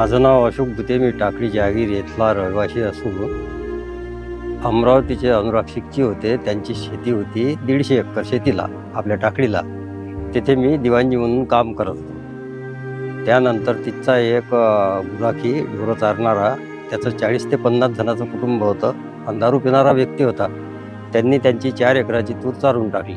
माझं नाव अशोक भुते मी टाकळी जहागीर येथला रहिवासी असून अमरावतीचे अनुराक्षिकची होते. त्यांची शेती होती दीडशे एकर शेतीला आपल्या टाकळीला. तिथे मी दिवाणजी म्हणून काम करत होतो. त्यानंतर तिथचा एक गुराखी ढोरं चारणारा त्याचं चाळीस ते पन्नास जणाचं कुटुंब होतं. आणि दारू पिणारा व्यक्ती होता. त्यांनी त्यांची चार एकराची तूर चारून टाकली.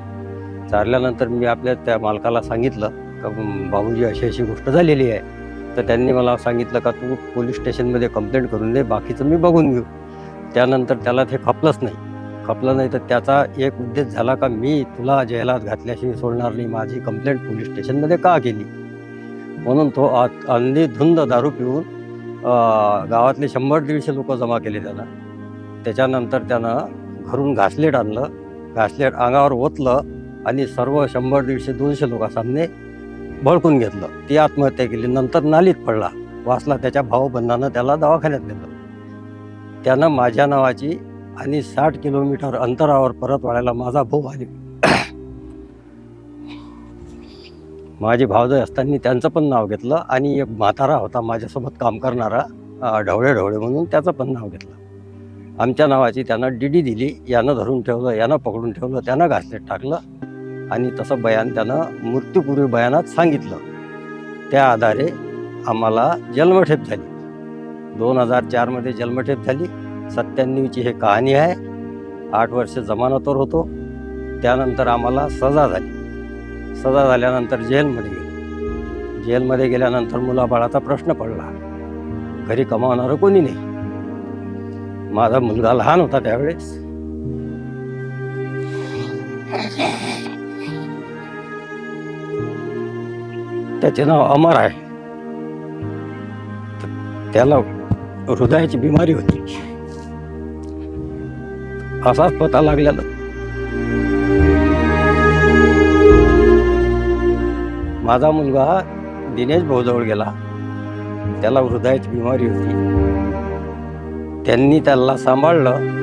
चारल्यानंतर मी आपल्या त्या मालकाला सांगितलं का बाबूजी अशी अशी गोष्ट झालेली आहे. तर त्यांनी मला सांगितलं का तू पोलीस स्टेशनमध्ये कंप्लेंट करून दे बाकीचं मी बघून घेऊ. त्यानंतर त्याला ते खपलंच नाही. खपलं नाही तर त्याचा एक उद्देश झाला का मी तुला जैलात घातल्याशिवाय सोडणार नाही माझी कंप्लेंट पोलीस स्टेशनमध्ये का केली? म्हणून तो आ- अंधीधुंद दारू पिऊन गावातले शंभर दीडशे लोक जमा केले त्यानं त्याच्यानंतर त्यानं घरून घासलेट आणलं. घासलेट अंगावर ओतलं आणि सर्व शंभर दीडशे दोनशे लोकांसामने भडकून घेतलं. ती आत्महत्या केली. नंतर नालीत पडला. वाचला त्याच्या भाऊबंधानं त्याला दवाखान्यात नेलं. त्यानं माझ्या नावाची आणि साठ किलोमीटर अंतरावर परत वाढायला माझा भाऊ आणि माझे भावजय असताना त्यांचं पण नाव घेतलं आणि एक म्हातारा होता माझ्यासोबत काम करणारा ढवळे ढवळे म्हणून त्याचं पण नाव घेतलं. आमच्या नावाची त्यानं डीडी दिली. यानं धरून ठेवलं यानं पकडून ठेवलं त्यानं घासलेट टाकलं. आणि तसं बयान त्यानं मृत्यूपूर्वी बयानात सांगितलं. त्या आधारे आम्हाला जन्मठेप झाली. दोन हजार चारमध्ये जन्मठेप झाली. सत्त्याण्णवची हे कहाणी आहे. आठ वर्ष जमानतवर होतो. त्यानंतर आम्हाला सजा झाली. सजा झाल्यानंतर जेलमध्ये गेलो. जेलमध्ये गेल्यानंतर मुलाबाळाचा प्रश्न पडला. घरी कमावणारं कोणी नाही. माझा मुलगा लहान होता त्यावेळेस. त्याचे नाव अमर आहे. त्याला हृदयाची बिमारी होती. असाच पता लागलेला माझा मुलगा दिनेश भाऊजवळ गेला. त्याला हृदयाची बिमारी होती. त्यांनी त्याला सांभाळलं.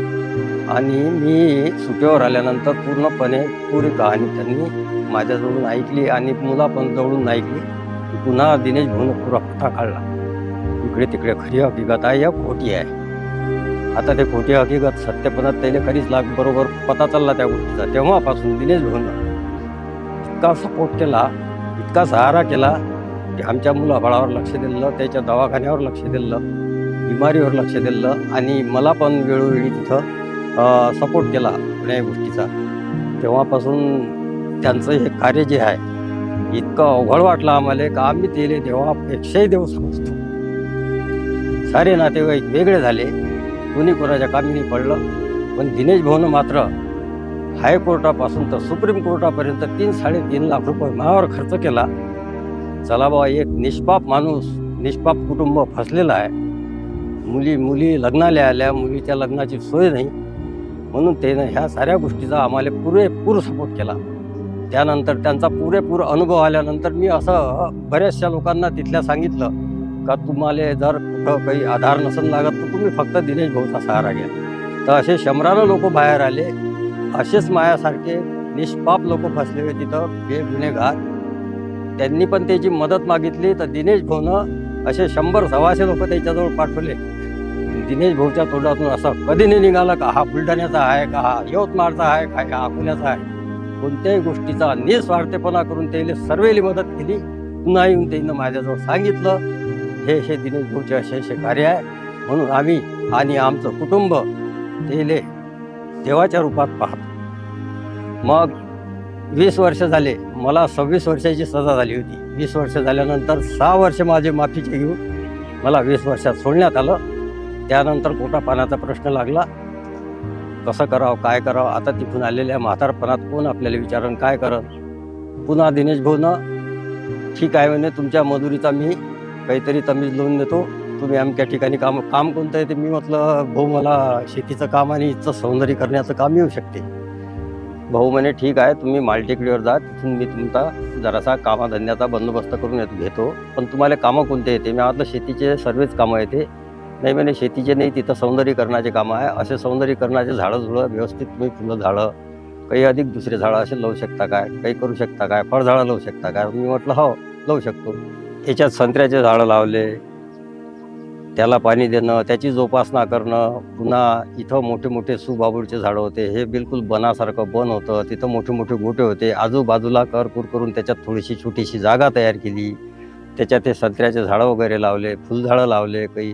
आणि मी सुट्यावर आल्यानंतर पूर्णपणे पुरी कहाणी त्यांनी माझ्याजवळून ऐकली आणि मुला पण जवळून ऐकली पुन्हा दिनेश भाऊन पुरा पत्ता काढला. इकडे तिकडे खरी हकीकत आहे या खोटी आहे. आता ते खोटी हकीकत सत्यपणात त्याने खरीच लाग बरोबर पता चालला त्या गोष्टीचा. तेव्हापासून दिनेश भाऊन इतका सपोर्ट केला इतका सहारा केला की आमच्या मुलाबाळावर लक्ष दिलं त्याच्या दवाखान्यावर लक्ष दिलं बिमारीवर लक्ष दिलं आणि मला पण वेळोवेळी तिथं सपोर्ट केला कुठल्याही गोष्टीचा. तेव्हापासून त्यांचं हे कार्य जे आहे इतकं अवघड वाटलं आम्हाला का आम्ही तेले देवा एकशेही देव समजतो. सारे नातेवाईक वेगळे झाले. कोणी कोणाच्या कामी नाही पडलं पण दिनेश भाऊनं मात्र हायकोर्टापासून तर सुप्रीम कोर्टापर्यंत तीन साडेतीन लाख रुपये मायावर खर्च केला. चला बाबा एक निष्पाप माणूस निष्पाप कुटुंब फसलेलं आहे. मुली मुली लग्नाला आल्या मुलीच्या लग्नाची सोय नाही. म्हणून त्यानं ह्या साऱ्या गोष्टीचा आम्हाला पुरेपूर सपोर्ट केला. त्यानंतर त्यांचा पुरेपूर अनुभव आल्यानंतर मी असं बऱ्याचशा लोकांना तिथल्या सांगितलं का तुम्हाला जर कुठं काही आधार नसन लागत तर तुम्ही फक्त दिनेश भाऊचा सहारा घ्या. तर असे शंभरानं लोक बाहेर आले. असेच मायासारखे निष्पाप लोक फसले तिथं बे गुन्हेगार. त्यांनी पण त्याची मदत मागितली. तर दिनेश भाऊनं असे शंभर सव्वाशे लोक त्याच्याजवळ पाठवले. दिनेश भाऊच्या तोंडातून असं कधी नाही निघाला का हा बुलढाण्याचा आहे का हा यवतमाळचा आहे का हा अकोल्याचा आहे? कोणत्याही गोष्टीचा निस्वार्थपणा करून त्याने सर्वेली मदत केली. पुन्हा येऊन त्यानं माझ्याजवळ सांगितलं हे हे दिनेश भाऊचे असे असे कार्य आहे. म्हणून आम्ही आणि आमचं कुटुंब त्याले देवाच्या रूपात पाहतो. मग वीस वर्ष झाले. मला सव्वीस वर्षाची सजा झाली होती. वीस वर्ष झाल्यानंतर सहा वर्ष माझे माफीचे घेऊन मला वीस वर्षात सोडण्यात आलं. त्यानंतर कोटा पाण्याचा प्रश्न लागला. कसं करावं काय करावं? आता तिथून आलेल्या म्हातारपणात कोण आपल्याला विचारण काय करत पुन्हा दिनेश भाऊनं ठीक आहे म्हणे तुमच्या मजुरीचा मी काहीतरी तमीज लावून देतो. तुम्ही अमक्या ठिकाणी काम काम कोणतं आहे ते मी म्हटलं भाऊ मला शेतीचं काम आणि इथचं सौंदर्य करण्याचं काम येऊ शकते. भाऊ म्हणे ठीक आहे तुम्ही मालटेकडीवर जा तिथून मी तुमचा जरासा कामाधंद्याचा बंदोबस्त करून घेतो. पण तुम्हाला कामं कोणते येते? मी म्हटलं शेतीचे सर्वच कामं येते. नाही म्हणजे शेतीचे नाही तिथं सौंदर्यीकरणाचे कामं आहे. असे सौंदर्यीकरणाचे झाडं झुळं व्यवस्थित तुम्ही फुलं झाडं काही अधिक दुसरे झाडं असे लावू शकता काय? काही करू शकता काय? फळझाडं लावू शकता काय? मी म्हटलं हो लावू शकतो. त्याच्यात संत्र्याचे झाडं लावले त्याला पाणी देणं त्याची जोपासना करणं पुन्हा इथं मोठे मोठे सुबाबूळचे झाडं होते. हे बिलकुल बनासारखं बन होतं. तिथं मोठे मोठे गोटे होते. आजूबाजूला करकूर करून त्याच्यात थोडीशी छोटीशी जागा तयार केली. त्याच्यात ते संत्र्याचे झाडं वगैरे लावले फुलझाडं लावले काही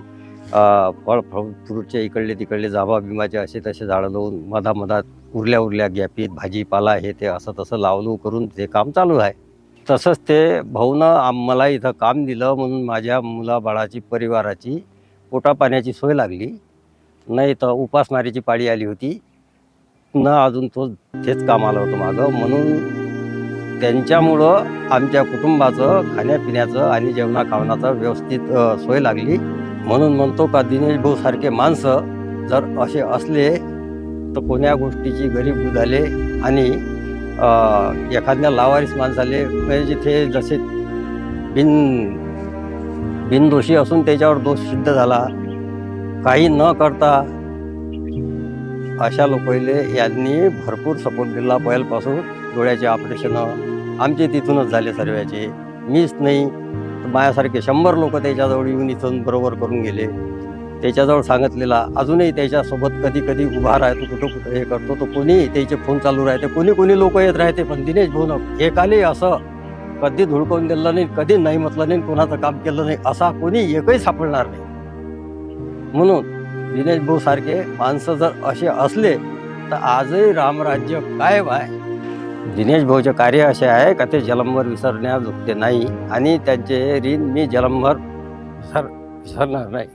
फळ फळ फ्रूटचे इकडले तिकडले जाभा बिमाचे असे तसे झाडं लावून मधामधात उरल्या उरल्या गॅपीत भाजीपाला हे ते असं तसं लावलू करून ते काम चालू आहे. तसंच ते भाऊनं आम- मला इथं काम दिलं म्हणून माझ्या मुलाबाळाची परिवाराची पोटापाण्याची सोय लागली. नाही तर उपासमारीची पाळी आली होती. न अजून तो तेच काम आलं होतं मागं. म्हणून त्यांच्यामुळं आमच्या कुटुंबाचं खाण्यापिण्याचं आणि जेवणाखावणाचं व्यवस्थित सोय लागली. म्हणून म्हणतो का दिनेश भाऊ सारखे माणसं जर असे असले तर कोण्या गोष्टीची गरीब झाले आणि एखाद्या लावारीस माणसाले म्हणजे जिथे जसे बिन बिनदोषी असून त्याच्यावर दोष सिद्ध झाला काही न करता अशा लोकांले यांनी भरपूर सपोर्ट दिला पहिल्यापासून. डोळ्याचे ऑपरेशन आमचे तिथूनच झाले सर्वाचे. मीच नाही. माझ्यासारखे शंभर लोक त्याच्याजवळ येऊन इथून बरोबर करून गेले. त्याच्याजवळ सांगितलेला अजूनही त्याच्यासोबत कधी कधी उभा राहतो कुठं कुठं हे करतो तो कोणी त्याचे फोन चालू राहते कोणी कोणी लोक येत राहते पण दिनेश भाऊन एकाले असं? कधी धुडकवून दिलं नाही कधी नाही म्हटलं नाही कोणाचं काम केलं नाही असा कोणी एकही सापडणार नाही. म्हणून दिनेश भाऊ सारखे माणसं जर असे असले तर आजही रामराज्य कायम आहे दिनेश भाऊचे कार्य असे आहे का ते जलमभर विसरण्याजोगते नाही आणि त्यांचे ऋण मी जलमभर विसर विसरणार नाही.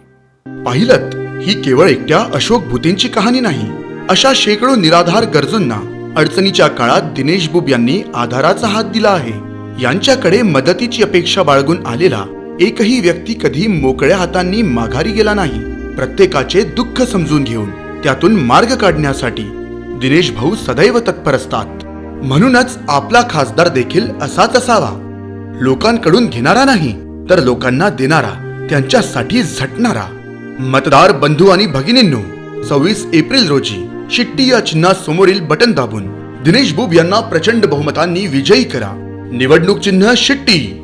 पाहिलत ही केवळ एकट्या अशोक भूतेंची कहाणी नाही. अशा शेकडो निराधार गरजूंना अडचणीच्या काळात दिनेश बुब यांनी आधाराचा हात दिला आहे. यांच्याकडे मदतीची अपेक्षा बाळगून आलेला एकही व्यक्ती कधी मोकळ्या हातांनी माघारी गेला नाही. प्रत्येकाचे दुःख समजून घेऊन त्यातून मार्ग काढण्यासाठी दिनेश भाऊ सदैव तत्पर असतात. म्हणूनच आपला खासदार देखील असाच असावा. लोकांकडून घेणारा नाही तर लोकांना देणारा त्यांच्यासाठी झटणारा. मतदार बंधू आणि भगिनींनो सव्वीस एप्रिल रोजी शिट्टी या चिन्हासमोरील बटन दाबून दिनेश बुब यांना प्रचंड बहुमतांनी विजयी करा. निवडणूक चिन्ह शिट्टी.